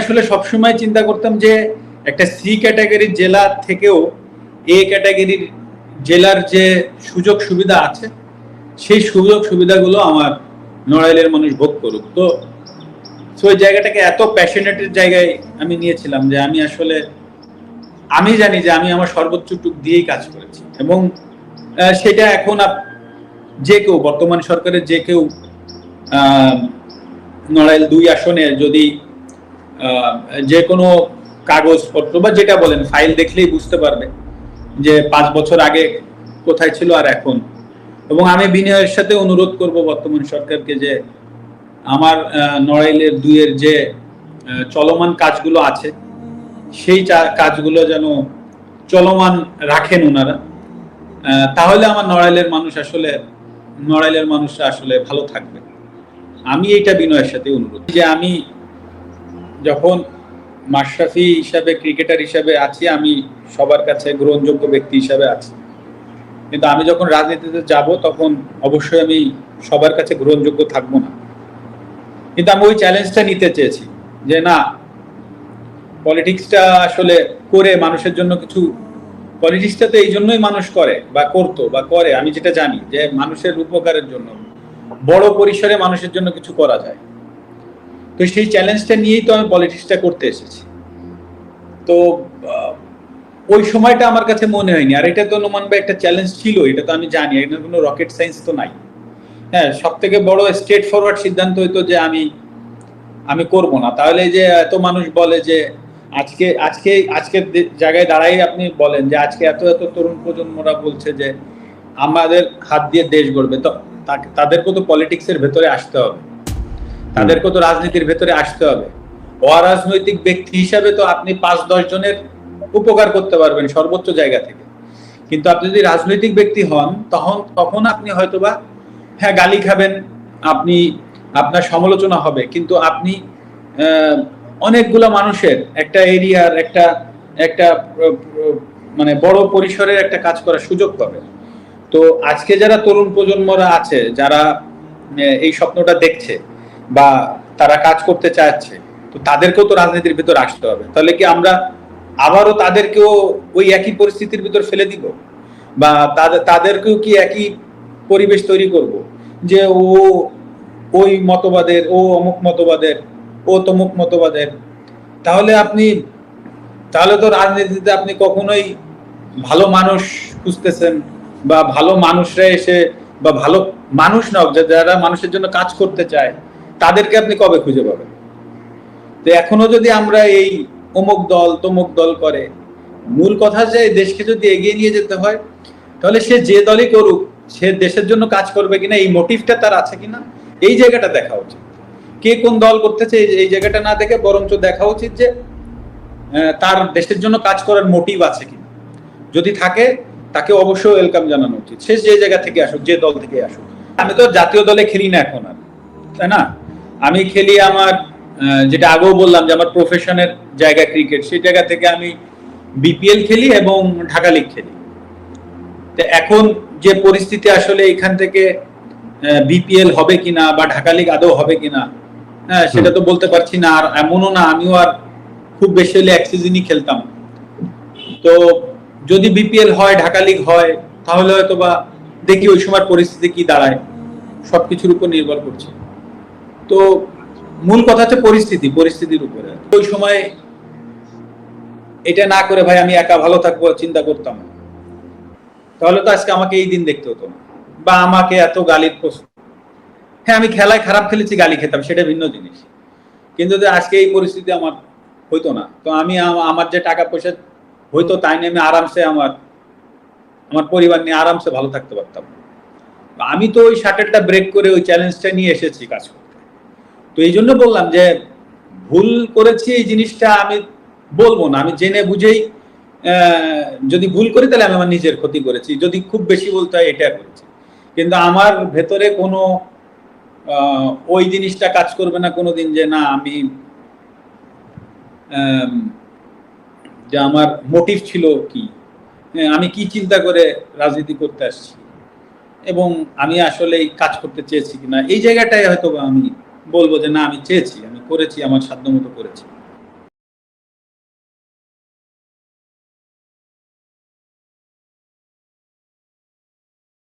আসলে সবসময় চিন্তা করতাম যে একটা সি ক্যাটাগরির জেলা থেকেও এ ক্যাটাগরির জেলার যে সুযোগ সুবিধা আছে, সেই সুযোগ সুবিধাগুলো আমার নড়াইলের মানুষ ভোগ করুক। তো তো ওই জায়গাটাকে এত প্যাশনেটের জায়গায় আমি নিয়েছিলাম যে আমি আসলে, আমি জানি যে আমি আমার সর্বোচ্চটুক দিয়েই কাজ করেছি। এবং সেটা এখন যে কেউ, বর্তমান সরকারের যে কেউ নড়াইল দুই আসনে যদি যে কোনো কাগজপত্র বা যেটা বলেন ফাইল দেখলেই বুঝতে পারবে যে পাঁচ বছর আগে কোথায় ছিল আর এখন। এবং আমি বিনয়ের সাথে অনুরোধ করব বর্তমান সরকারকে যে আমার নড়াইলের দুইয়ের যে চলমান কাজগুলো আছে, সেই কাজগুলো যেন চলমান রাখেন ওনারা। তাহলে আমার নড়াইলের মানুষ আসলে, নড়াইলের মানুষরা আসলে ভালো থাকবে। আমি এইটা বিনয়ের সাথে অনুরোধ যে আমি যখন মাশরাফি হিসাবে, ক্রিকেটার হিসাবে আছি, আমি সবার কাছে গ্রহণযোগ্য ব্যক্তি হিসাবে আছি। কিন্তু আমি যখন রাজনীতিতে যাব, তখন অবশ্যই আমি সবার কাছে গ্রহণযোগ্য থাকব না। কিন্তু আমি ওই চ্যালেঞ্জটা নিতে চেয়েছি যে না পলিটিক্সটা আসলে করে মানুষের জন্য কিছু পলিটিক্সটা তো এই জন্যই মানুষ করে বা করতো বা করে, আমি যেটা জানি যে মানুষের উপকারের জন্য, বড় পরিসরে মানুষের জন্য কিছু করা যায়। তো সেই চ্যালেঞ্জটা নিয়েই তো আমি পলিটিক্সটা করতে এসেছি। তো ওই সময়টা আমার কাছে মনে হয়নি। আর এটা তো অনুমান বা একটা চ্যালেঞ্জ ছিল এটা তো আমি জানি। এটা কোনো রকেট সায়েন্স তো নাই। হ্যাঁ সব থেকে বড় স্ট্রেট ফরওয়ার্ড সিদ্ধান্ত হইতো যে আমি আমি করব না। তাহলে যে এত মানুষ বলে যে আজকে আজকে, আজকের জায়গায় দাঁড়াই আপনি বলেন যে আজকে এত এত তরুণ প্রজন্মরা বলছে যে আমাদের হাত দিয়ে দেশ গড়বে। তো তা- তাদেরকেও তো পলিটিক্সের ভেতরে আসতে হবে। তাদেরকেও তো রাজনীতির ভেতরে আসতে হবে। অরাজনৈতিক ব্যক্তি হিসাবে তো আপনি পাঁচ, দশ জনের উপকার করতে পারবেন সর্বোচ্চ জায়গা থেকে। কিন্তু আপনি যদি রাজনৈতিক ব্যক্তি হন, তখন তখন আপনি হয়তোবা হ্যাঁ গালি খাবেন, আপনি, আপনার সমালোচনা হবে। কিন্তু আপনি অনেকগুলো মানুষের একটা এরিয়ার, একটা একটা মানে বড় পরিসরের একটা কাজ করার সুযোগ পাবেন। তো আজকে যারা তরুণ প্রজন্মরা আছে, যারা এই স্বপ্নটা দেখছে বা তারা কাজ করতে চাচ্ছে, তো তাদেরকেও তো রাজনীতির ভিতর আসতে হবে। তাহলে কি আমরা আবারও তাদেরকেও ওই একই পরিস্থিতির ভিতর ফেলে দিব? বা তাদেরকেও কি একই পরিবেশ তৈরি করব? যে ও ওই মতবাদের, ও অমুক মতবাদের, ও তমুক মতবাদের। তাহলে আপনি, তাহলে তো রাজনীতিতে আপনি কখনোই ভালো মানুষ খুঁজতেছেন বা ভালো মানুষরা এসে বা ভালো মানুষ না যারা মানুষের জন্য কাজ করতে চায় তাদেরকে আপনি কবে খুঁজে পাবেন? তো এখনও যদি আমরা এই অমুক দল, তমুক দল করে, মূল কথা যে দেশকে যদি এগিয়ে নিয়ে যেতে হয়, তাহলে সে যে দলই করুক, সে দেশের জন্য কাজ করবে কিনা, এই মোটিভটা তার আছে কিনা, এই জায়গাটা দেখা উচিত। কে কোন দল করতেছে, এই- জায়গাটা না দেখে বরঞ্চ দেখা উচিত যে তার দেশের জন্য কাজ করার মোটিভ আছে কিনা। যদি থাকে, তাকে অবশ্যই ওয়েলকাম জানানো উচিত। সে যে জায়গা থেকে আসুক, যে দল থেকে আসুক। আমি তো জাতীয় দলে খেলি না এখন আর, তাই না? আমি খেলি আমার যেটা আগেও বললাম যে আমার প্রফেশনের জায়গা ক্রিকেট সেই জায়গা থেকে আমি বিপিএল খেলি এবং ঢাকা লিগ খেলি। তো এখন যে পরিস্থিতি আসলে এখান থেকে বিপিএল হবে কিনা বা ঢাকা লিগ আদৌ হবে কিনা হ্যাঁ সেটা তো বলতে পারছি না, আর এমনও না, আমিও আর খুব বেশি হলে এক সিজনই খেলতাম। তো যদি বিপিএল হয়, ঢাকা লিগ হয়, তাহলে হয়তো বা দেখি ওই সময় পরিস্থিতি কি দাঁড়ায়, সবকিছুর উপর নির্ভর করছে। তো মূল কথা হচ্ছে পরিস্থিতি, পরিস্থিতির উপরে। ওই সময় এটা না করে ভাই আমি একা ভালো থাকব, চিন্তা করতাম তাহলে তো আজকে আমাকে এই দিন দেখতে হতো না। বা আমাকে এত গালির প্রশ্ন। হ্যাঁ আমি খেলায় খারাপ খেলেছি, গালি খেতাম, সেটা ভিন্ন জিনিস। কিন্তু আজকে এই পরিস্থিতি আমার হইতো না। তো আমি আমার যে টাকা পয়সা হইতো তাই নিয়ে আমি আরামসে আমার আমার পরিবার নিয়ে আরামসে ভালো থাকতে পারতাম। আমি তো ওই শাটারটা ব্রেক করে ওই চ্যালেঞ্জটা নিয়ে এসেছি কাজ করতে। তো এই জন্য বললাম যে ভুল করেছি এই জিনিসটা আমি বলব না। আমি জেনে বুঝেই যদি ভুল করি তাহলে আমি আমার নিজের ক্ষতি করেছি। যদি খুব বেশি বলতে হয় এটা করেছি। কিন্তু আমার ভেতরে কোনো ওই জিনিসটা কাজ করবে না কোনোদিন যে না আমি যে আমার মোটিভ ছিল কি। হ্যাঁ, আমি কি চিন্তা করে রাজনীতি করতে আসছি। এবং আমি আসলে কাজ করতে চেয়েছি কিনা। এই জায়গাটায় হয়তো আমি বলব যে না আমি চেয়েছি আমি করেছি আমার সাধ্য মতো করেছি।